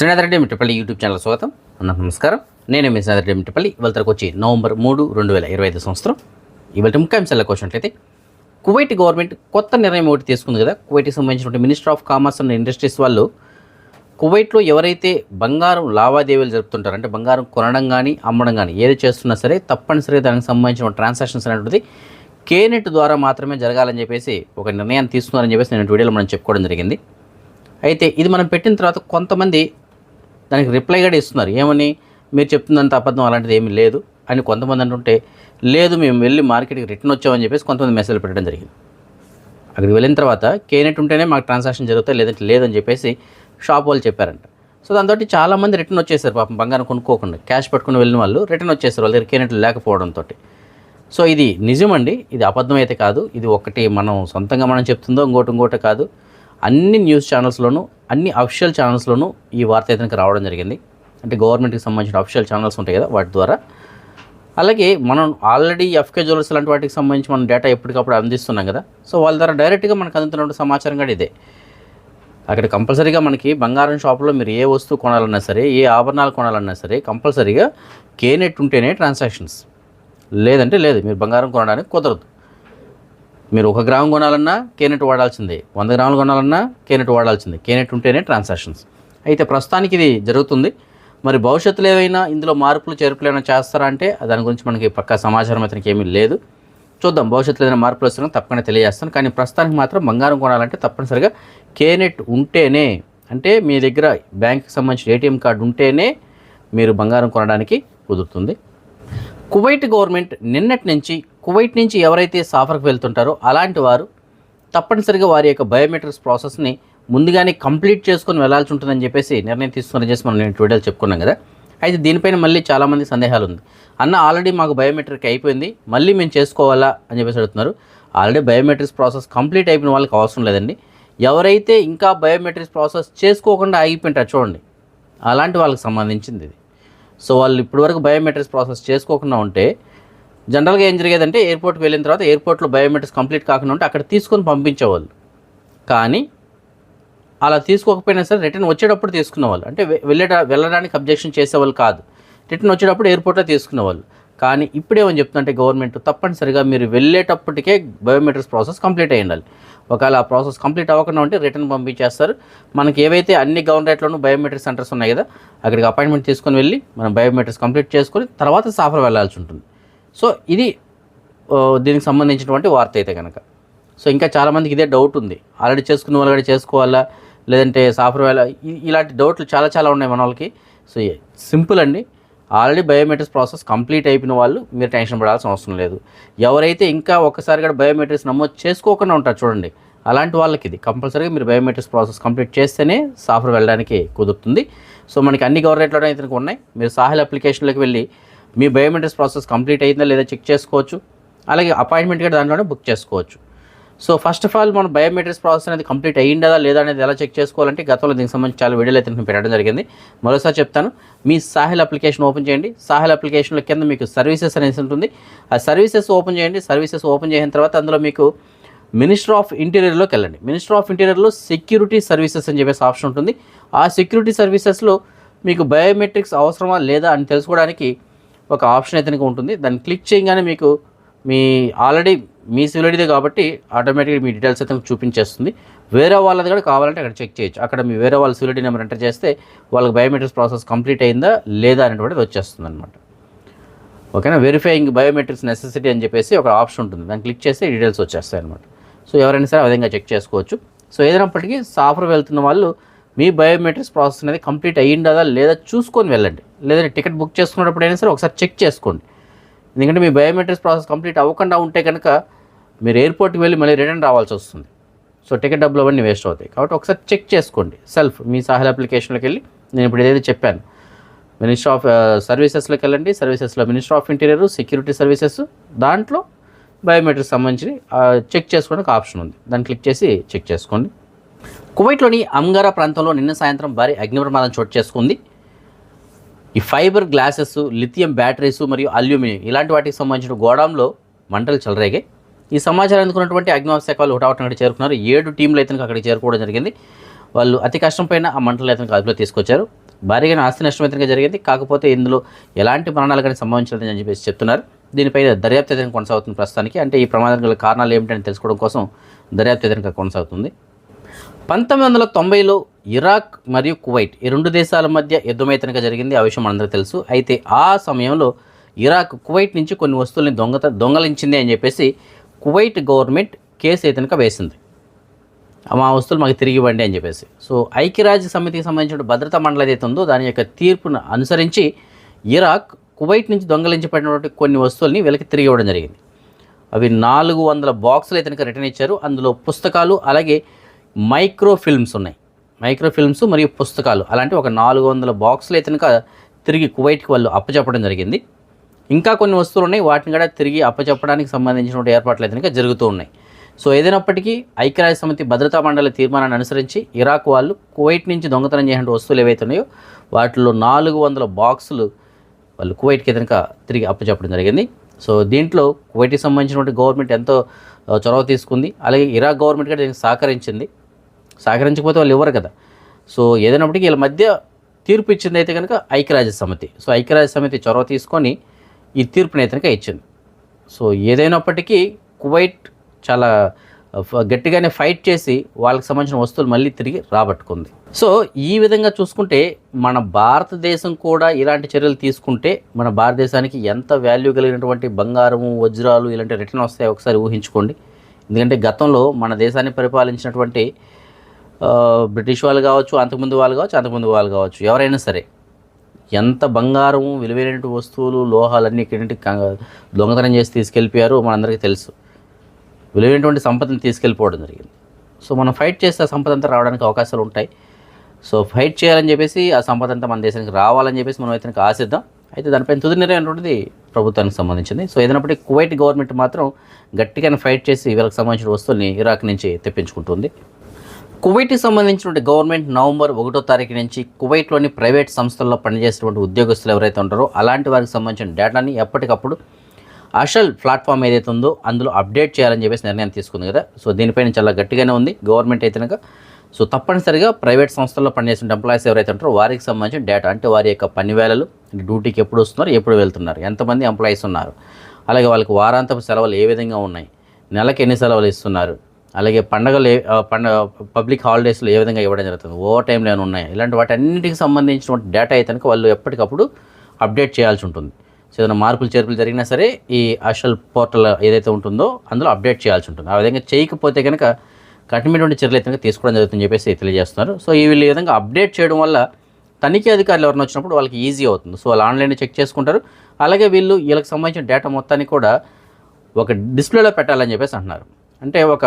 Srinath Reddy Mittapalli YouTube channel స్వాగతం. అందరికీ నమస్కారం. నేను మీ శ్రీనాథ్ రెడ్డి మిట్టపల్లి. ఇవాళకి వచ్చి నవంబర్ మూడు రెండు వేల ఇరవై ఐదు సంవత్సరం. ఇవాళ ముఖ్యాంశాలకు వచ్చినట్లయితే కువైట్ గవర్నమెంట్ కొత్త నిర్ణయం ఒకటి తీసుకుంది కదా. కువైట్కి సంబంధించినటువంటి minister of commerce and industries వాళ్ళు కువైట్లో ఎవరైతే బంగారం లావాదేవీలు జరుపుతుంటారు అంటే బంగారం కొనడం కానీ అమ్మడం కానీ ఏది చేస్తున్నా సరే తప్పనిసరిగా దానికి సంబంధించిన ట్రాన్సాక్షన్స్ అనేటువంటిది కేనెట్ ద్వారా మాత్రమే జరగాలని చెప్పేసి ఒక నిర్ణయాన్ని తీసుకున్నారని చెప్పేసి నేను వీడియోలో మనం చెప్పుకోవడం జరిగింది. అయితే ఇది మనం పెట్టిన తర్వాత కొంతమంది దానికి రిప్లై కూడా ఇస్తున్నారు. ఏమని? మీరు చెప్తుందంత అబద్ధం అలాంటిది ఏమీ లేదు అని కొంతమంది అంటుంటే లేదు మేము వెళ్ళి మార్కెట్కి రిటర్న్ వచ్చామని చెప్పేసి కొంతమంది మెసేజ్ పెట్టడం జరిగింది. అక్కడికి వెళ్ళిన తర్వాత కేనెట్ ఉంటేనే మాకు ట్రాన్సాక్షన్ జరుగుతాయి లేదంటే లేదని చెప్పేసి షాప్ వాళ్ళు చెప్పారంట. సో దాంతో చాలామంది రిటర్న్ వచ్చేసారు పాపం బంగారం కొనుక్కోకుండా క్యాష్ పట్టుకుని వెళ్ళిన వాళ్ళు రిటర్న్ వచ్చేసారు వాళ్ళ దగ్గర కేనెట్ లేకపోవడంతో సో ఇది నిజమండి ఇది అబద్ధం అయితే కాదు ఇది ఒకటి మనం సొంతంగా మనం చెప్తుందో ఇంకోటి ఇంకోటి కాదు. అన్ని న్యూస్ ఛానల్స్లోనూ అన్ని అఫీషియల్ ఛానల్స్లోనూ ఈ వార్త అయితే రావడం జరిగింది. అంటే గవర్నమెంట్కి సంబంధించిన అఫీషియల్ ఛానల్స్ ఉంటాయి కదా వాటి ద్వారా. అలాగే మనం ఆల్రెడీ ఎఫ్కే జ్యువెలర్స్ లాంటి వాటికి సంబంధించి మనం డేటా ఎప్పటికప్పుడు అందిస్తున్నాం కదా. సో వాళ్ళ ద్వారా డైరెక్ట్గా మనకు అందుతున్న సమాచారం కూడా ఇదే. అక్కడ కంపల్సరీగా మనకి బంగారం షాప్లో మీరు ఏ వస్తువు కొనాలన్నా సరే ఏ ఆభరణాలు కొనాలన్నా సరే కంపల్సరీగా కేనెట్ ఉంటేనే ట్రాన్సాక్షన్స్. లేదంటే లేదు మీరు బంగారం కొనడానికి కుదరదు. మీరు ఒక గ్రామ్ కొనాలన్నా కేనెట్ వాడాల్సిందే. వంద గ్రాములు కొనాలన్నా కేనెట్ వాడాల్సిందే. కేనెట్ ఉంటేనే ట్రాన్సాక్షన్స్. అయితే ప్రస్తుతానికి ఇది జరుగుతుంది. మరి భవిష్యత్తులో ఏవైనా ఇందులో మార్పులు చేర్పులు ఏమైనా చేస్తారా అంటే దాని గురించి మనకి పక్కా సమాచారం అతనికి ఏమీ లేదు. చూద్దాం భవిష్యత్తులో ఏదైనా మార్పులు వస్తున్నా తప్పకుండా తెలియజేస్తాను. కానీ ప్రస్తుతానికి మాత్రం బంగారం కొనాలంటే తప్పనిసరిగా కేనెట్ ఉంటేనే అంటే మీ దగ్గర బ్యాంక్కి సంబంధించిన ఏటీఎం కార్డు ఉంటేనే మీరు బంగారం కొనడానికి కుదురుతుంది. కువైట్ గవర్నమెంట్ నిన్నటి నుంచి కువైట్ నుంచి ఎవరైతే సాఫర్కి వెళ్తుంటారో అలాంటి వారు తప్పనిసరిగా వారి యొక్క బయోమెట్రిక్స్ ప్రాసెస్ని ముందుగానే కంప్లీట్ చేసుకొని వెళ్ళాల్సి ఉంటుందని చెప్పేసి నిర్ణయం తీసుకుని చేసి మనం నేను వీడియోలు చెప్పుకున్నాం కదా. అయితే దీనిపైన మళ్ళీ చాలామంది సందేహాలు ఉంది అన్న ఆల్రెడీ మాకు బయోమెట్రిక్ అయిపోయింది మళ్ళీ మేము చేసుకోవాలా అని చెప్పేసి అడుగుతున్నారు. ఆల్రెడీ బయోమెట్రిక్స్ ప్రాసెస్ కంప్లీట్ అయిపోయిన వాళ్ళకి అవసరం లేదండి. ఎవరైతే ఇంకా బయోమెట్రిక్స్ ప్రాసెస్ చేసుకోకుండా ఆగిపోయింటారు చూడండి అలాంటి వాళ్ళకి సంబంధించింది ఇది. సో వాళ్ళు ఇప్పటివరకు బయోమెట్రిక్స్ ప్రాసెస్ చేసుకోకుండా ఉంటే జనరల్గా ఏం జరిగేదంటే ఎయిర్పోర్ట్కి వెళ్ళిన తర్వాత ఎయిర్పోర్ట్లో బయోమెట్రిక్స్ కంప్లీట్ కాకుండా ఉంటే అక్కడ తీసుకొని పంపించేవాళ్ళు. కానీ అలా తీసుకోకపోయినా సరే రిటర్న్ వచ్చేటప్పుడు తీసుకునేవాళ్ళు. అంటే వెళ్ళేట వెళ్ళడానికి అబ్జెక్షన్ చేసేవాళ్ళు కాదు. రిటర్న్ వచ్చేటప్పుడు ఎయిర్పోర్ట్లో తీసుకునేవాళ్ళు. కానీ ఇప్పుడేమని చెప్తుందంటే గవర్నమెంట్ తప్పనిసరిగా మీరు వెళ్ళేటప్పటికే బయోమెట్రిక్స్ ప్రాసెస్ కంప్లీట్ అయ్యి ఉండాలి. ఒకవేళ ఆ ప్రాసెస్ కంప్లీట్ అవ్వకుండా ఉంటే రిటర్న్ పంపించేస్తారు. మనకి ఏవైతే అన్ని గవర్నరేట్లోనూ బయోమెట్రిక్ సెంటర్స్ ఉన్నాయి కదా అక్కడికి అపాయింట్మెంట్ తీసుకొని వెళ్ళి మనం బయోమెట్రిక్స్ కంప్లీట్ చేసుకొని తర్వాత సాఫర్ వెళ్ళాల్సి ఉంటుంది. సో ఇది దీనికి సంబంధించినటువంటి వార్త అయితే కనుక సో ఇంకా చాలామందికి ఇదే డౌట్ ఉంది. ఆల్రెడీ చేసుకున్న వాళ్ళు కూడా చేసుకోవాలా? లేదంటే సాఫ్ట్వేర్ ఇలాంటి డౌట్లు చాలా చాలా ఉన్నాయి మన వాళ్ళకి. సో సింపుల్ అండి. ఆల్రెడీ బయోమెట్రిక్స్ ప్రాసెస్ కంప్లీట్ అయిపోయిన వాళ్ళు మీరు టెన్షన్ పడాల్సిన అవసరం లేదు. ఎవరైతే ఇంకా ఒక్కసారి కూడా బయోమెట్రిక్స్ నమోదు చేసుకోకుండా ఉంటారు చూడండి. అలాంటి వాళ్ళకి ఇది కంపల్సరీగా మీరు బయోమెట్రిక్స్ ప్రాసెస్ కంప్లీట్ చేస్తేనే సాఫ్ట్వేర్ వెళ్ళడానికి కుదురుతుంది. సో మనకి అన్ని గవర్నమెంట్లో అయితే ఉన్నాయి. మీరు సాహిల్ అప్లికేషన్లోకి వెళ్ళి మీ బయోమెట్రిక్స్ ప్రాసెస్ కంప్లీట్ అయిందా లేదా చెక్ చేసుకోవచ్చు. అలాగే అపాయింట్మెంట్ కూడా దాంట్లోనే బుక్ చేసుకోవచ్చు. సో ఫస్ట్ ఆఫ్ ఆల్ మన బయోమెట్రిక్స్ ప్రాసెస్ అనేది కంప్లీట్ అయ్యిందా లేదా అనేది ఎలా చెక్ చేసుకోవాలంటే గతంలో దీనికి సంబంధించి చాలా వీడియోలు అయితే పెట్టడం జరిగింది. మరోసారి చెప్తాను మీ సాహిల్ అప్లికేషన్ ఓపెన్ చేయండి. సాహిల్ అప్లికేషన్లో కింద మీకు సర్వీసెస్ అనేసి ఉంటుంది. ఆ సర్వీసెస్ ఓపెన్ చేయండి. సర్వీసెస్ ఓపెన్ చేసిన తర్వాత అందులో మీకు మినిస్టర్ ఆఫ్ ఇంటీరియర్లోకి వెళ్ళండి. మినిస్టర్ ఆఫ్ ఇంటీరియర్లో సెక్యూరిటీ సర్వీసెస్ అని చెప్పేసి ఆప్షన్ ఉంటుంది. ఆ సెక్యూరిటీ సర్వీసెస్లో మీకు బయోమెట్రిక్స్ అవసరమా లేదా అని తెలుసుకోవడానికి ఒక ఆప్షన్ అయితే ఉంటుంది. దాన్ని క్లిక్ చేయగానే మీకు మీ ఆల్రెడీ మీ సివిలిటీదే కాబట్టి ఆటోమేటిక్గా మీ డీటెయిల్స్ అయితే చూపించేస్తుంది. వేరే వాళ్ళది కూడా కావాలంటే అక్కడ చెక్ చేయొచ్చు. అక్కడ మీ వేరే వాళ్ళ సివిలిటీ నెంబర్ ఎంటర్ చేస్తే వాళ్ళకి బయోమెట్రిక్స్ ప్రాసెస్ కంప్లీట్ అయిందా లేదా అనేటువంటిది వచ్చేస్తుంది అనమాట ఓకేనా? వెరిఫైయింగ్ బయోమెట్రిక్స్ నెసెసిటీ అని చెప్పేసి ఒక ఆప్షన్ ఉంటుంది. దాన్ని క్లిక్ చేస్తే డీటెయిల్స్ వచ్చేస్తాయి అనమాట సో ఎవరైనా సరే ఆ విధంగా చెక్ చేసుకోవచ్చు. సో ఏదైనప్పటికీ సాఫర్ వెళ్తున్న వాళ్ళు మీ బయోమెట్రిక్స్ ప్రాసెస్ అనేది కంప్లీట్ అయ్యిందా లేదా చూసుకొని వెళ్ళండి. లేదంటే టికెట్ బుక్ చేసుకున్నప్పుడు అయినా సరే ఒకసారి చెక్ చేసుకోండి. ఎందుకంటే మీ బయోమెట్రిక్స్ ప్రాసెస్ కంప్లీట్ అవ్వకుండా ఉంటే కనుక మీరు ఎయిర్పోర్ట్కి వెళ్ళి మళ్ళీ రిటర్న్ రావాల్సి వస్తుంది. సో టికెట్ డబ్బులు అవన్నీ వేస్ట్ అవుతాయి. కాబట్టి ఒకసారి చెక్ చేసుకోండి. సెల్ఫ్ మీ సాహిల్ అప్లికేషన్లోకి వెళ్ళి నేను ఇప్పుడు ఏదైతే చెప్పాను. మినిస్టర్ ఆఫ్ సర్వీసెస్లోకి వెళ్ళండి. సర్వీసెస్లో minister of interior security services దాంట్లో బయోమెట్రిక్ సంబంధించి చెక్ చేసుకోవడానికి ఆప్షన్ ఉంది. దాన్ని క్లిక్ చేసి చెక్ చేసుకోండి. కువైట్లోని అంగారా ప్రాంతంలో నిన్న సాయంత్రం భారీ అగ్ని ప్రమాదం చోటు చేసుకుంది. ఈ ఫైబర్ గ్లాసెస్ లిథియం బ్యాటరీస్ మరియు అల్యూమినియం ఇలాంటి వాటికి సంబంధించిన గోడాంలో మంటలు చెలరేగాయి. ఈ సమాచారం అందుకున్నటువంటి అగ్నిమాపక శాఖ వాళ్ళు హుటాహుటిన చేరుకున్నారు. ఏడు టీంలు అయితే అక్కడికి చేరుకోవడం జరిగింది. వాళ్ళు అతి కష్టం పైన ఆ మంటలు అయితే అదుపులో తీసుకొచ్చారు. భారీగా ఆస్తి నష్టం అయితే జరిగింది. కాకపోతే ఇందులో ఎలాంటి మరణాలు కానీ సంభవించలేదని చెప్పేసి చెప్తున్నారు. దీనిపై దర్యాప్తు అయితే కొనసాగుతుంది ప్రస్తుతానికి. అంటే ఈ ప్రమాదం గల కారణాలు ఏమిటని తెలుసుకోవడం కోసం దర్యాప్తు అయితే కొనసాగుతుంది. పంతొమ్మిది వందల తొంభైలో ఇరాక్ మరియు కువైట్ ఈ రెండు దేశాల మధ్య యుద్ధమైతనగా జరిగింది. ఆ విషయం మనందరికీ తెలుసు. అయితే ఆ సమయంలో ఇరాక్ కువైట్ నుంచి కొన్ని వస్తువుల్ని దొంగత దొంగలించింది అని చెప్పేసి కువైట్ గవర్నమెంట్ కేసు అయితే వేసింది. మా వస్తువులు మాకు తిరిగి ఇవ్వండి అని చెప్పేసి. సో ఐక్యరాజ్య సమితికి సంబంధించిన భద్రతా మండలి ఏదైతే ఉందో దాని యొక్క తీర్పును అనుసరించి ఇరాక్ కువైట్ నుంచి దొంగలించబడినటువంటి కొన్ని వస్తువుల్ని వీళ్ళకి తిరిగి ఇవ్వడం జరిగింది. అవి నాలుగు వందల బాక్సులు అయితే రిటర్న్ ఇచ్చారు. అందులో పుస్తకాలు అలాగే మైక్రో ఫిల్మ్స్ ఉన్నాయి. మైక్రో ఫిల్మ్స్ మరియు పుస్తకాలు. అలాంటి ఒక నాలుగు వందల బాక్సులు అయితే తిరిగి కువైట్కి వాళ్ళు అప్పచెప్పడం జరిగింది. ఇంకా కొన్ని వస్తువులు ఉన్నాయి. వాటిని కూడా తిరిగి అప్పచెప్పడానికి సంబంధించినటువంటి ఏర్పాట్లు అయితే జరుగుతూ ఉన్నాయి. సో ఏదైనప్పటికీ ఐక్యరాజ్య సమితి భద్రతా మండలి తీర్మానాన్ని అనుసరించి ఇరాక్ వాళ్ళు కువైట్ నుంచి దొంగతనం చేసిన వస్తువులు ఏవైతే ఉన్నాయో వాటిలో నాలుగు వందల బాక్సులు వాళ్ళు కువైట్కి కనుక తిరిగి అప్పచెప్పడం జరిగింది. సో దీంట్లో కువైట్కి సంబంధించినటువంటి గవర్నమెంట్ ఎంతో చొరవ తీసుకుంది. అలాగే ఇరాక్ గవర్నమెంట్ కూడా దీనికి సహకరించింది. సహకరించకపోతే వాళ్ళు ఇవ్వరు కదా. సో ఏదైనప్పటికీ వీళ్ళ మధ్య తీర్పు ఇచ్చింది అయితే కనుక ఐక్యరాజ్య సమితి. సో ఐక్యరాజ్య సమితి చొరవ తీసుకొని ఈ తీర్పుని అయితే కనుక ఇచ్చింది. సో ఏదైనప్పటికీ కువైట్ చాలా గట్టిగానే ఫైట్ చేసి వాళ్ళకి సంబంధించిన వస్తువులు మళ్ళీ తిరిగి రాబట్టుకుంది. సో ఈ విధంగా చూసుకుంటే మన భారతదేశం కూడా ఇలాంటి చర్యలు తీసుకుంటే మన భారతదేశానికి ఎంత వాల్యూ కలిగినటువంటి బంగారము వజ్రాలు ఇలాంటి రిటర్న్ వస్తాయో ఒకసారి ఊహించుకోండి. ఎందుకంటే గతంలో మన దేశాన్ని పరిపాలించినటువంటి బ్రిటిష్ వాళ్ళు కావచ్చు అంతకుముందు వాళ్ళు కావచ్చు అంతకుముందు వాళ్ళు కావచ్చు ఎవరైనా సరే ఎంత బంగారం విలువైనటువంటి వస్తువులు లోహాలన్నీ ఇక్కడి దొంగతనం చేసి తీసుకెళ్ళిపోయారో మనందరికీ తెలుసు. విలువైనటువంటి సంపదను తీసుకెళ్ళిపోవడం జరిగింది. సో మనం ఫైట్ చేస్తే ఆ సంపద అంతా రావడానికి అవకాశాలు ఉంటాయి. సో ఫైట్ చేయాలని చెప్పేసి ఆ సంపద అంతా మన దేశానికి రావాలని చెప్పేసి మనం అయితే ఆశిద్దాం. అయితే దానిపైన తుది నిర్ణయం అనేటువంటిది ప్రభుత్వానికి సంబంధించింది. సో ఏదైనప్పటికీ కువైట్ గవర్నమెంట్ మాత్రం గట్టిగానే ఫైట్ చేసి వీళ్ళకి సంబంధించిన వస్తువుల్ని ఇరాక్ నుంచి తెప్పించుకుంటుంది. కువైట్కి సంబంధించినటువంటి గవర్నమెంట్ నవంబర్ ఒకటో తారీఖు నుంచి కువైట్లోని ప్రైవేట్ సంస్థల్లో పనిచేసేటువంటి ఉద్యోగస్తులు ఎవరైతే ఉంటారో అలాంటి వారికి సంబంధించిన డేటాని ఎప్పటికప్పుడు అషల్ ప్లాట్ఫామ్ ఏదైతే ఉందో అందులో అప్డేట్ చేయాలని చెప్పేసి నిర్ణయం తీసుకుంది కదా. సో దీనిపైన చాలా గట్టిగానే ఉంది. గవర్నమెంట్ అయితే సో తప్పనిసరిగా ప్రైవేట్ సంస్థల్లో పనిచేసిన ఎంప్లాయీస్ ఎవరైతే ఉంటారో వారికి సంబంధించిన డేటా అంటే వారి యొక్క పని వేళలు డ్యూటీకి ఎప్పుడు వస్తున్నారు ఎప్పుడు వెళ్తున్నారు ఎంతమంది ఎంప్లాయీస్ ఉన్నారు అలాగే వాళ్ళకి వారాంతపు సెలవులు ఏ విధంగా ఉన్నాయి నెలకి ఎన్ని సెలవులు ఇస్తున్నారు అలాగే పండగలు ఏ పండగ పబ్లిక్ హాలిడేస్లో ఏ విధంగా ఇవ్వడం జరుగుతుంది? ఓవర్ టైంలో ఏమైనా ఉన్నాయి? ఇలాంటి వాటి అన్నింటికి సంబంధించినటువంటి డేటా అయితే కనుక వాళ్ళు ఎప్పటికప్పుడు అప్డేట్ చేయాల్సి ఉంటుంది. సో ఏదైనా మార్పులు చేర్పులు జరిగినా సరే ఈ అషల్ పోర్టల్ ఏదైతే ఉంటుందో అందులో అప్డేట్ చేయాల్సి ఉంటుంది. ఆ విధంగా చేయకపోతే కనుక కఠినమైనటువంటి చర్యలు అయితే కనుక తీసుకోవడం జరుగుతుందని చెప్పేసి తెలియజేస్తున్నారు. సో ఈ వీళ్ళు ఈ విధంగా అప్డేట్ చేయడం వల్ల తనిఖీ అధికారులు ఎవరైనా వచ్చినప్పుడు వాళ్ళకి ఈజీ అవుతుంది. సో వాళ్ళు ఆన్లైన్లో చెక్ చేసుకుంటారు. అలాగే వీళ్ళు వీళ్ళకి సంబంధించిన డేటా మొత్తాన్ని కూడా ఒక డిస్ప్లేలో పెట్టాలని చెప్పేసి అంటున్నారు. అంటే ఒక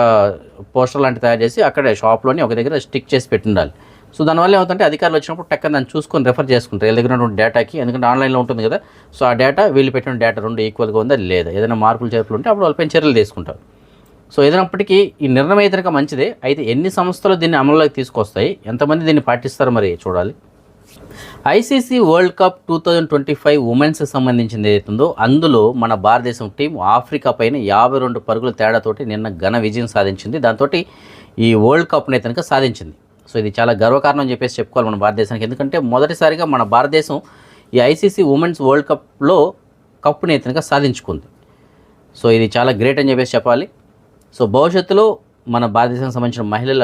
పోస్టర్ లాంటి తయారు చేసి అక్కడే షాప్లోని ఒక దగ్గర స్టిక్ చేసి పెట్టుండాలి. సో దానివల్ల ఏమవుతుంటే అధికారులు వచ్చినప్పుడు టక్క దాన్ని చూసుకొని రెఫర్ చేసుకుంటారు. వీళ్ళ దగ్గర ఉన్న డేటాకి ఎందుకంటే ఆన్లైన్లో ఉంటుంది కదా. సో ఆ డేటా వీళ్ళు పెట్టిన డేటా రెండు ఈక్వల్గా ఉందా లేదా? ఏదైనా మార్పులు చేర్పులు ఉంటే అప్పుడు వాళ్ళపైన చర్యలు తీసుకుంటారు. సో ఏదైనప్పటికీ ఈ నిర్ణయం అయితే మంచిదే. అయితే ఎన్ని సంస్థలు దీన్ని అమలులోకి తీసుకొస్తాయి? ఎంతమంది దీన్ని పాటిస్తారు మరి? చూడాలి. ICC world cup two thousand twenty five ఉమెన్స్కి సంబంధించింది ఏదైతుందో అందులో మన భారతదేశం టీం ఆఫ్రికా పైన యాభై రెండు పరుగుల తేడాతోటి నిన్న ఘన విజయం సాధించింది. దాంతో ఈ వరల్డ్ కప్ని కనుక సాధించింది. సో ఇది చాలా గర్వకారణం చెప్పేసి చెప్పుకోవాలి మన భారతదేశానికి. ఎందుకంటే మొదటిసారిగా మన భారతదేశం ఈ ఐసీసీ ఉమెన్స్ వరల్డ్ కప్లో కప్ని అయితే కనుక సాధించుకుంది. సో ఇది చాలా గ్రేట్ అని చెప్పేసి చెప్పాలి. సో భవిష్యత్తులో మన భారతదేశానికి సంబంధించిన మహిళల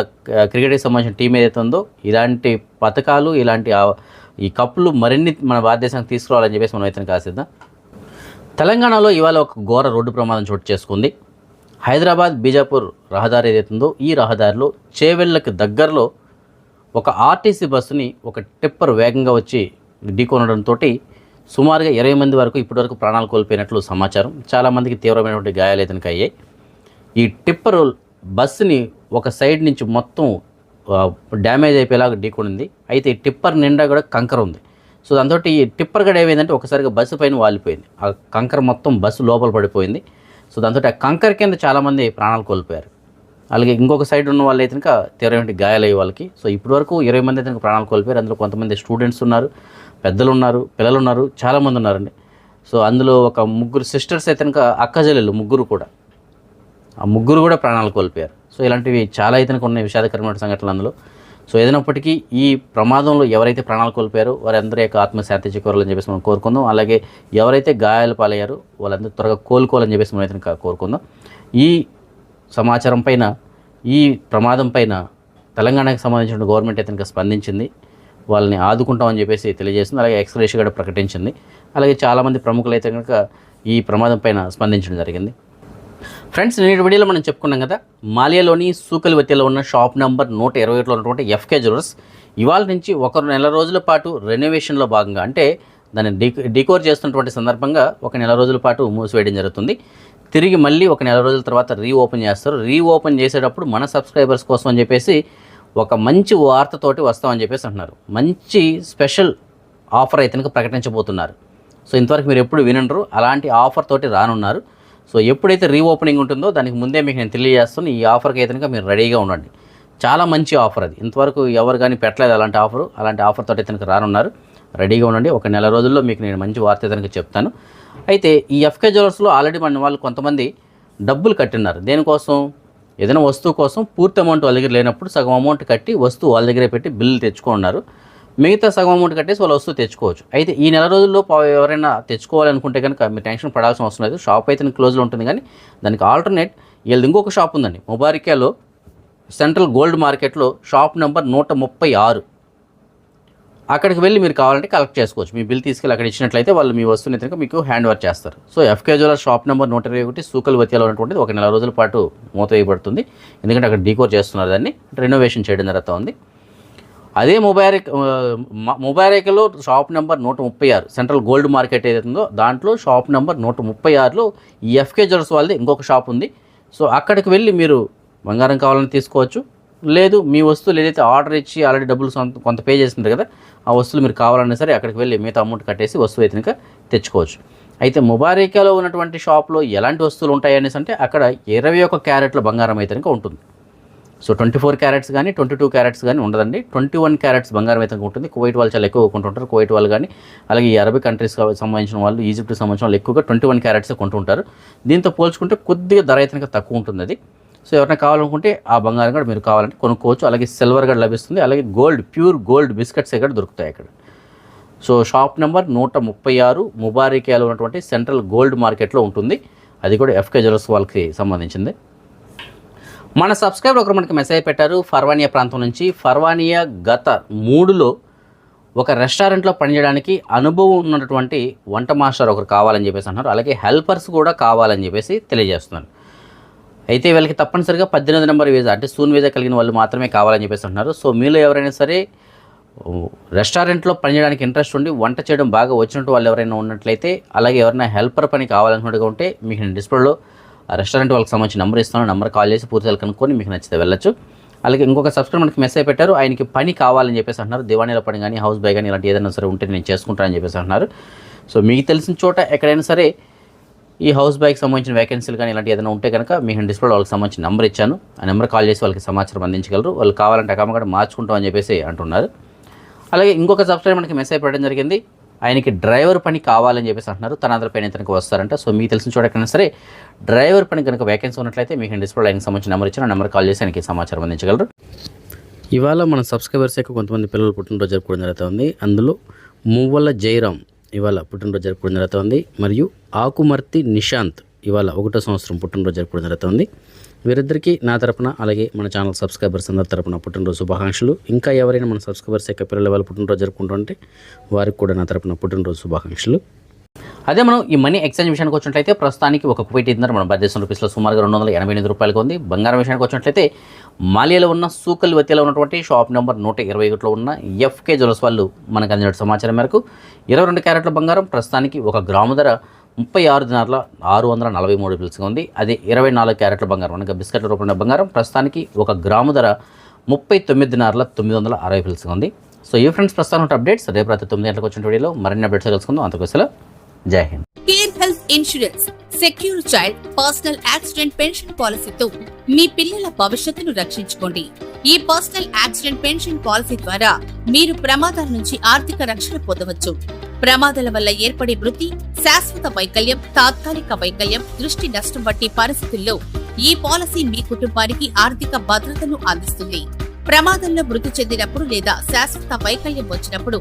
క్రికెట్కి సంబంధించిన టీం ఏదైతే ఉందో ఇలాంటి పథకాలు ఇలాంటి ఈ కప్పులు మరిన్ని మన భారతదేశానికి తీసుకురావాలని చెప్పేసి మనం అయితే కాసిద్దాం. తెలంగాణలో ఇవాళ ఒక ఘోర రోడ్డు ప్రమాదం చోటు చేసుకుంది. హైదరాబాద్ బీజాపూర్ రహదారి ఏదైతే ఉందో ఈ రహదారిలో చేవెళ్ళకి దగ్గరలో ఒక ఆర్టీసీ బస్సుని ఒక టిప్పర్ వేగంగా వచ్చి ఢీకొనడంతో సుమారుగా ఇరవై మంది వరకు ఇప్పటివరకు ప్రాణాలు కోల్పోయినట్లు సమాచారం. చాలామందికి తీవ్రమైనటువంటి గాయాలు అయితే అయ్యాయి ఈ టిప్పర్ బస్సుని ఒక సైడ్ నుంచి మొత్తం డ్యామేజ్ అయిపోయేలాగా ఢీకొనింది. అయితే ఈ టిప్పర్ నిండా కూడా కంకర ఉంది. సో దాంతో ఈ టిప్పర్ కూడా ఏమైందంటే ఒకసారిగా బస్సు పైన వాలిపోయింది. ఆ కంకర మొత్తం బస్సు లోపల పడిపోయింది. సో దాంతో ఆ కంకర కింద చాలామంది ప్రాణాలు కోల్పోయారు. అలాగే ఇంకొక సైడ్ ఉన్న వాళ్ళు అయితే కనుక తీవ్రమైన గాయాలయ్యే వాళ్ళకి. సో ఇప్పటి వరకు ఇరవై మంది అయితే ప్రాణాలు కోల్పోయారు. అందులో కొంతమంది స్టూడెంట్స్ ఉన్నారు పెద్దలు ఉన్నారు పిల్లలు ఉన్నారు చాలామంది ఉన్నారండి. సో అందులో ఒక ముగ్గురు సిస్టర్స్ అయితే కనుక అక్కజల్లెలు ముగ్గురు కూడా. ఆ ముగ్గురు కూడా ప్రాణాలు కోల్పోయారు. సో ఇలాంటివి చాలా అయితే ఉన్న విషాదకరమైన సంఘటనలు అందులో. సో ఏదైనప్పటికీ ఈ ప్రమాదంలో ఎవరైతే ప్రాణాలు కోల్పోయారో వారందరి యొక్క ఆత్మశాంతి చేకూరాలని చెప్పేసి మనం కోరుకుందాం. అలాగే ఎవరైతే గాయాలు పాలయ్యారో వాళ్ళందరూ త్వరగా కోలుకోవాలని చెప్పేసి మనం అయితే కోరుకుందాం. ఈ సమాచారం పైన ఈ ప్రమాదం పైన తెలంగాణకు సంబంధించిన గవర్నమెంట్ అయితే స్పందించింది. వాళ్ళని ఆదుకుంటామని చెప్పేసి తెలియజేసింది. అలాగే ఎక్స్ప్రెషన్ కూడా ప్రకటించింది. అలాగే చాలామంది ప్రముఖులు అయితే కనుక ఈ ప్రమాదం పైన స్పందించడం జరిగింది. ఫ్రెండ్స్ నేటి వీడియోలో మనం చెప్పుకున్నాం కదా మాలియాలోని సూకలివతిలో ఉన్న షాప్ నెంబర్ నూట ఇరవై ఒకటిలో ఉన్నటువంటి ఎఫ్కే జ్యువెలర్స్ ఇవాళ నుంచి ఒక నెల రోజుల పాటు రెనోవేషన్లో భాగంగా అంటే దాన్ని డీ డీకోర్ చేస్తున్నటువంటి సందర్భంగా ఒక నెల రోజుల పాటు మూసివేయడం జరుగుతుంది. తిరిగి మళ్ళీ ఒక నెల రోజుల తర్వాత రీఓపెన్ చేస్తారు. రీఓపెన్ చేసేటప్పుడు మన సబ్స్క్రైబర్స్ కోసం అని చెప్పేసి ఒక మంచి వార్తతోటి వస్తామని చెప్పేసి అంటున్నారు. మంచి స్పెషల్ ఆఫర్ అయితే ప్రకటించబోతున్నారు. సో ఇంతవరకు మీరు ఎప్పుడు వినండ్రు. అలాంటి ఆఫర్ తోటి రానున్నారు. సో ఎప్పుడైతే రీఓపెనింగ్ ఉంటుందో దానికి ముందే మీకు నేను తెలియజేస్తాను ఈ ఆఫర్కి అయితే మీరు రెడీగా ఉండండి. చాలా మంచి ఆఫర్ అది. ఇంతవరకు ఎవరు కానీ పెట్టలేదు అలాంటి ఆఫరు అలాంటి ఆఫర్ తోటి అయితే కనుక రానున్నారు. రెడీగా ఉండండి. ఒక నెల రోజుల్లో మీకు నేను మంచి వార్త ఇతనికి కనుక చెప్తాను. అయితే ఈ ఎఫ్కే జ్యువెలర్స్లో ఆల్రెడీ మన వాళ్ళు కొంతమంది డబ్బులు కట్టిన్నారు. దేనికోసం? ఏదైనా వస్తువు కోసం పూర్తి అమౌంట్ వాళ్ళ దగ్గర లేనప్పుడు సగం అమౌంట్ కట్టి వస్తువు వాళ్ళ దగ్గరే పెట్టి బిల్లు తెచ్చుకున్నారు. మిగతా సగం అమౌంట్ కట్టేసి వాళ్ళ వస్తువు తెచ్చుకోవచ్చు. అయితే ఈ నెల రోజుల్లో పా- ఎవరైనా తెచ్చుకోవాలనుకుంటే కనుక మీరు టెన్షన్ పడాల్సిన అవసరం లేదు. షాప్ అయితే క్లోజ్లో ఉంటుంది కానీ దానికి ఆల్టర్నేట్ వీళ్ళది ఇంకొక షాప్ ఉందండి. ముబారికాలో సెంట్రల్ గోల్డ్ మార్కెట్లో షాప్ నెంబర్ నూట ముప్పై ఆరు. అక్కడికి వెళ్ళి మీరు కావాలంటే కలెక్ట్ చేసుకోవచ్చు. మీ బిల్ తీసుకెళ్ళి అక్కడ ఇచ్చినట్లయితే వాళ్ళు మీ వస్తువుని కనుక మీకు హ్యాండ్ ఓవర్ చేస్తారు. So F K jeweller shop number నూట ఇరవై ఒకటి సూకల్ వత్యాలో ఉన్నటువంటిది ఒక నెల రోజుల పాటు మూత వేయబడుతుంది ఎందుకంటే అక్కడ డీకోర్ చేస్తున్నారు దాన్ని. రెనోవేషన్ చేయడం జరుగుతూ ఉంది. అదే ముబారక్ మొబైరేకలో షాప్ నెంబర్ నూట ముప్పై ఆరు. సెంట్రల్ గోల్డ్ మార్కెట్ ఏదైతుందో దాంట్లో షాప్ నెంబర్ నూట ముప్పై ఆరులో ఈ ఎఫ్కే జ్యువెల్స్ వాళ్ళది ఇంకొక షాప్ ఉంది. సో అక్కడికి వెళ్ళి మీరు బంగారం కావాలని తీసుకోవచ్చు. లేదు మీ వస్తువులు ఏదైతే ఆర్డర్ ఇచ్చి ఆల్రెడీ డబ్బులు సొంత కొంత పే చేసింటారు కదా ఆ వస్తువులు మీరు కావాలన్నా సరే అక్కడికి వెళ్ళి మిగతా అమౌంట్ కట్టేసి వస్తువు అయితే కనుక తెచ్చుకోవచ్చు. అయితే ముబారికాలో ఉన్నటువంటి షాప్లో ఎలాంటి వస్తువులు ఉంటాయి అనేసి అంటే అక్కడ ఇరవై ఒక క్యారెట్ల బంగారం అయితే కనుక ఉంటుంది. సో ట్వంటీ ఫోర్ క్యారెట్స్ కానీ ట్వంటీ టూ క్యారెట్స్ కానీ ఉండదండి. ట్వంటీ వన్ క్యారెట్స్ బంగారం అయితే ఉంటుంది కువైట్ వాళ్ళు చాలా ఎక్కువ కొంటుంటారు. కువైట్ వాళ్ళు కానీ అలాగే ఈ అరబీ కంట్రీస్ సంబంధించిన వాళ్ళు ఈజిప్ట్కి సంబంధించిన వాళ్ళు ఎక్కువగా ట్వంటీ వన్ క్యారెట్స్ కొంటుంటారు. దీంతో పోల్చుకుంటే కొద్దిగా ధర అయితే తక్కువ ఉంటుంది అది సో ఎవరైనా కావాలనుకుంటే ఆ బంగారం కూడా మీరు కావాలంటే కొనుక్కోవచ్చు. అలాగే సిల్వర్ కూడా లభిస్తుంది. అలాగే గోల్డ్ ప్యూర్ గోల్డ్ బిస్కెట్స్ ఇక్కడ దొరుకుతాయి అక్కడ. సో షాప్ నెంబర్ నూట ముప్పై ఆరు ముబారికేలో ఉన్నటువంటి సెంట్రల్ గోల్డ్ మార్కెట్లో ఉంటుంది. అది కూడా ఎఫ్కే జ్యువెల్స్ వాళ్ళకి సంబంధించింది. మన సబ్స్క్రైబర్ ఒకరు మనకి మెసేజ్ పెట్టారు ఫర్వానియా ప్రాంతం నుంచి. ఫర్వానియా గత మూడులో ఒక రెస్టారెంట్లో పనిచేయడానికి అనుభవం ఉన్నటువంటి వంట మాస్టర్ ఒకరు కావాలని చెప్పేసి అంటున్నారు అలాగే హెల్పర్స్ కూడా కావాలని చెప్పేసి తెలియజేస్తున్నారు. అయితే వీళ్ళకి తప్పనిసరిగా పద్దెనిమిది నెంబర్ వీజా అంటే సూన్ వీజా కలిగిన వాళ్ళు మాత్రమే కావాలని చెప్పేసి అంటున్నారు. సో మీలో ఎవరైనా సరే రెస్టారెంట్లో పనిచేయడానికి ఇంట్రెస్ట్ ఉండి వంట చేయడం బాగా వచ్చినట్టు వాళ్ళు ఎవరైనా ఉన్నట్లయితే అలాగే ఎవరైనా హెల్పర్ పని కావాలనుకున్నట్టుగా ఉంటే మీకు నేను డిస్ప్లేలో రెస్టారెంట్ వాళ్ళకి సంబంధించి నెంబర్ ఇస్తాను నెంబర్ కాల్ చేసి పూర్తిగా కనుక్కొని మీకు నచ్చితే వెళ్ళొచ్చు. అలాగే ఇంకొక సబ్స్క్రైబర్ మనకి మెసేజ్ పెట్టారు ఆయనకి పని కావాలని చెప్పేసి అంటున్నారు. దివాణీల పని కానీ హౌస్ బై కానీ ఇలాంటి ఏదైనా సరే ఉంటే నేను చేసుకుంటానని చెప్పేసి అంటున్నారు. సో మీకు తెలిసిన చోట ఎక్కడైనా సరే ఈ హౌస్ బైక్ సంబంధించిన వేకెన్సీలు కానీ ఇలాంటి ఏదైనా ఉంటే కనుక మీకు డిస్ప్లే వాళ్ళకి సంబంధించిన నెంబర్ ఇచ్చాను. ఆ నెంబర్ కాల్ చేసి వాళ్ళకి సమాచారం అందించగలరు. వాళ్ళు కావాలంటే అకామ కూడా మార్చుకుంటాం అని చెప్పేసి అంటున్నారు. అలాగే ఇంకొక సబ్స్క్రైబర్ మనకి మెసేజ్ పెట్టడం జరిగింది. ఆయనకి డ్రైవర్ పని కావాలని చెప్పేసి అంటున్నారు. తన అందరి పైన తనకు వస్తారంట. సో మీకు తెలిసిన చోట ఎక్కడైనా సరే డ్రైవర్ పని కనుక వేకెన్సీ ఉన్నట్లయితే మీకు డిస్ప్లే ఆయనకి సంబంధించిన నెంబర్ ఇచ్చిన నెంబర్ కాల్ చేసి ఆయనకి సమాచారం అందించగలరు. ఇవాళ మన సబ్స్క్రైబర్స్ యొక్క కొంతమంది పిల్లలు పుట్టినరోజు జరుపుకోవడం జరుగుతుంది. అందులో మువ్వల జయరామ్ ఇవాళ పుట్టినరోజు జరుపుకోవడం జరుగుతుంది. మరియు ఆకుమర్తి నిశాంత్ ఇవాళ ఒకటో సంవత్సరం పుట్టినరోజు జరుపుకోవడం జరుగుతుంది. వీరిద్దరికీ నా తరపున అలాగే మన ఛానల్ సబ్స్క్రైబర్స్ అందరి తరపున పుట్టినరోజు శుభాకాంక్షలు. ఇంకా ఎవరైనా మన సబ్స్క్రైబర్స్ యొక్క పిల్లల వాళ్ళు పుట్టినరోజు జరుపుకుంటుంటే వారికి కూడా నా తరపున పుట్టినరోజు శుభాకాంక్షలు. అదే మనం ఈ మనీ ఎక్స్చేంజ్ విషయానికి వచ్చినట్లయితే ప్రస్తుతానికి ఒక కువైట్ ఇంధనం మన భారతదేశం రూపీస్లో సుమారుగా రెండు వందల ఎనభై ఎనిమిది రూపాయలకు ఉంది. బంగారం విషయానికి వచ్చినట్లయితే మాలియాలో ఉన్న సూకల్ వత్తిలో ఉన్నటువంటి షాప్ నెంబర్ నూట ఇరవై ఒకటిలో ఉన్న ఎఫ్కే జ్యువెల్స్ వాళ్ళు మనకు అందిన సమాచారం మేరకు ఇరవై రెండు క్యారెట్ల బంగారం ప్రస్తుతానికి ఒక గ్రాము ధర ముప్పై ఆరు దినార్ల ఆరు వందల నలభై మూడు పిలుసుగా ఉంది. అదే ఇరవై నాలుగు క్యారెట్ల బంగారం అనగా బిస్కెట్ల రూపంలో బంగారం. ప్రస్తుతానికి ఒక గ్రాము ధర ముప్పై తొమ్మిది దినార్ల తొమ్మిది వందల అరవై పిలుసుగా ఉంది. సో ఈ ఫ్రెండ్స్ ప్రస్తుతం అప్డేట్స్. రేపు రాత్రి తొమ్మిది గంటలకు వచ్చిన వీడియోలో మరిన్ని అప్డేట్స్ తెలుసుకుందాం. అంతకోసలో జై Hind. Care health insurance secure child personal accident pension పాలసీతో మీ పిల్లల భవిష్యత్తును రక్షించుకోండి. ఈ పర్సనల్ యాక్సిడెంట్ పెన్షన్ పాలసీ ద్వారా మీరు ప్రమాదాల నుంచి ఆర్థిక రక్షణ పొందవచ్చు. ప్రమాదాల వల్ల ఏర్పడే మృతి శాశ్వత వైకల్యం తాత్కాలిక వైకల్యం దృష్టి నష్టం వంటి పరిస్థితుల్లో ఈ పాలసీ మీ కుటుంబానికి ఆర్థిక భద్రతను అందిస్తుంది. ప్రమాదంలో మృతి చెందినప్పుడు లేదా శాశ్వత వైకల్యం వచ్చినప్పుడు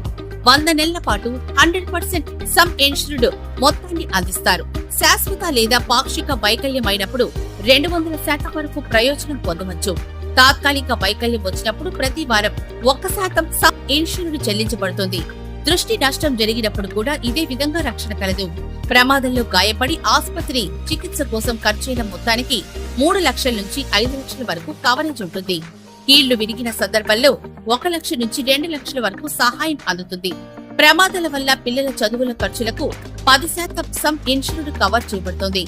వంద నెలల పాటు హండ్రెడ్ పర్సెంట్ సమ్ ఇన్సూర్డ్ మొత్తాన్ని అందిస్తారు. శాశ్వత లేదా పాక్షిక వైకల్యం అయినప్పుడు రెండు వందల శాతం వరకు ప్రయోజనం పొందవచ్చు. తాత్కాలిక వైకల్యం వచ్చినప్పుడు ప్రతి వారం ఒక్క శాతం సబ్ ఇన్సూర్డ్ చెల్లించబడుతుంది. దృష్టి నష్టం జరిగినప్పుడు కూడా ఇదే విధంగా రక్షణ కలదు. ప్రమాదంలో గాయపడి ఆసుపత్రి చికిత్స కోసం ఖర్చైన మొత్తానికి మూడు లక్షల నుంచి ఐదు లక్షల వరకు కవరేజ్ ఉంటుంది. కీళ్ళు విరిగిన సందర్భంలో ఒక లక్ష నుంచి రెండు లక్షల వరకు సహాయం అందుతుంది. ప్రమాదాల వల్ల పిల్లల చదువుల ఖర్చులకు పది శాతం సమ్ ఇన్సూరెన్స్ కవర్ చేయబడుతుంది.